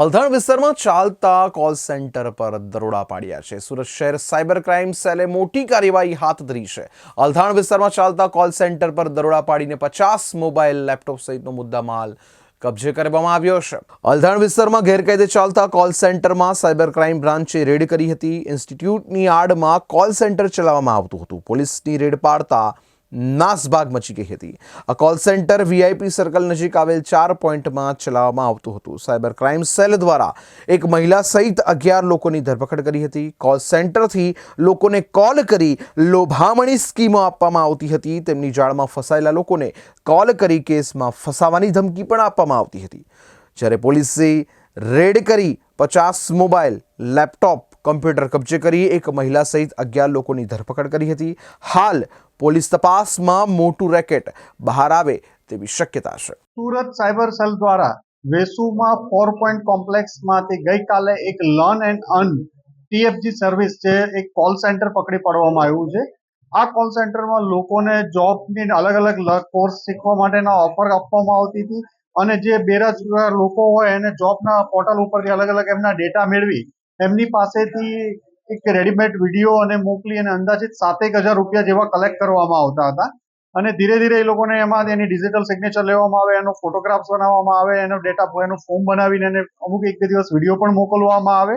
અલથાણ વિસ્તારમાં ચાલતા call centre પર દરોડા પાડ્યા છે. સુરત શહેર સાયબર ક્રાઇમ સેલે મોટી કાર્યવાહી હાથ ધરી છે. અલથાણ વિસ્તારમાં ચાલતા કોલ સેન્ટર પર દરોડા પાડીને પચાસ મોબાઈલ લેપટોપ સહિતનો મુદ્દામાલ કબજે કરવામાં આવ્યો છે. અલધાણ વિસ્તારમાં ગેરકાયદે ચાલતા કોલ સેન્ટરમાં સાયબર ક્રાઇમ બ્રાન્ચે રેડ કરી હતી. ઇન્સ્ટિટ્યૂટની આડમાં કોલ સેન્ટર ચલાવવામાં આવતું હતું. પોલીસની રેડ પાડતા નાસભાગ મચી ગઈ હતી. આ કોલ સેન્ટર વીઆઈપી સર્કલ નજીક આવેલ ચાર પોઈન્ટમાં ચલાવવામાં આવતું હતું. સાયબર ક્રાઇમ સેલ દ્વારા એક મહિલા સહિત અગિયાર લોકોની ધરપકડ કરી હતી. કોલ સેન્ટરથી લોકોને કોલ કરી લોભામણી સ્કીમો આપવામાં આવતી હતી. તેમની જાળમાં ફસાયેલા લોકોને કોલ કરી કેસમાં ફસાવાની ધમકી પણ આપવામાં આવતી હતી. જ્યારે પોલીસે રેડ કરી પચાસ મોબાઈલ, લેપટોપ કમ્પ્યુટર કબજે કરી એક મહિલા સહિત અગિયાર લોકોની ધરપકડ કરી હતી. હાલ પોલીસ તપાસમાં મોટું રેકેટ બહાર આવે તેવી શક્યતા છે. સુરત સાયબર સેલ દ્વારા વેસુમાં ફોર પોઈન્ટ કોમ્પ્લેક્સમાંથી ગઈકાલે એક learn and earn TFG service જે એક કોલ સેન્ટર પકડી પાડવામાં આવ્યું છે. આ કોલ સેન્ટરમાં લોકોને જોબની અલગ અલગ કોર્સ શીખવા માટેના ઓફર આપવામાં આવતી હતી અને જે બેરોજગાર લોકો હોય એને જોબના પોર્ટલ ઉપરથી અલગ અલગ એમના ડેટા મેળવી એમની પાસેથી એક રેડીમેડ વીડિયો અને મોકલી અને અંદાજિત સાતેક હજાર રૂપિયા જેવા કલેક્ટ કરવામાં આવતા હતા. અને ધીરે ધીરે એ લોકોને એમાં એની ડિજિટલ સિગ્નેચર લેવામાં આવે, એનો ફોટોગ્રાફ્સ બનાવવામાં આવે, એનો ડેટા એનું ફોર્મ બનાવીને એને અમુક એક બે દિવસ વીડિયો પણ મોકલવામાં આવે.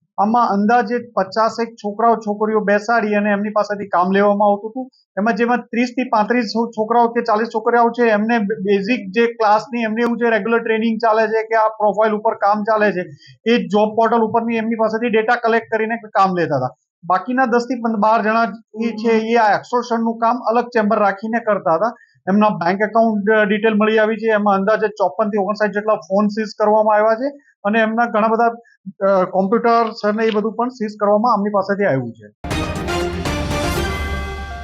આમાં અંદાજે પચાસેક છોકરાઓ, છોકરીઓ બેસાડી અને એમની પાસેથી કામ લેવામાં આવતું હતું. એમાં જેમાં ત્રીસથી પાંત્રીસ છોકરાઓ કે ચાલીસ છોકરાઓ છે, એમને બેઝિક જે ક્લાસની એમને એવું છે રેગ્યુલર ટ્રેનિંગ ચાલે છે કે આ પ્રોફાઇલ ઉપર કામ ચાલે છે, એ જોબ પોર્ટલ ઉપરની એમની પાસેથી ડેટા કલેક્ટ કરીને કામ લેતા હતા. બાકીના દસથી બાર જણા એ છે એ આ એક્સોર્શનનું કામ અલગ ચેમ્બર રાખીને કરતા હતા. એમના બેંક એકાઉન્ટ ડિટેલ મળી આવી છે. એમાં અંદાજે ચોપનથી ઓગણસાઠ જેટલા ફોન સીઝ કરવામાં આવ્યા છે અને એમના ઘણા બધા કોમ્પ્યુટર્સ અને એ બધું પણ સીઝ કરવામાં આમની પાસેથી આવ્યું છે.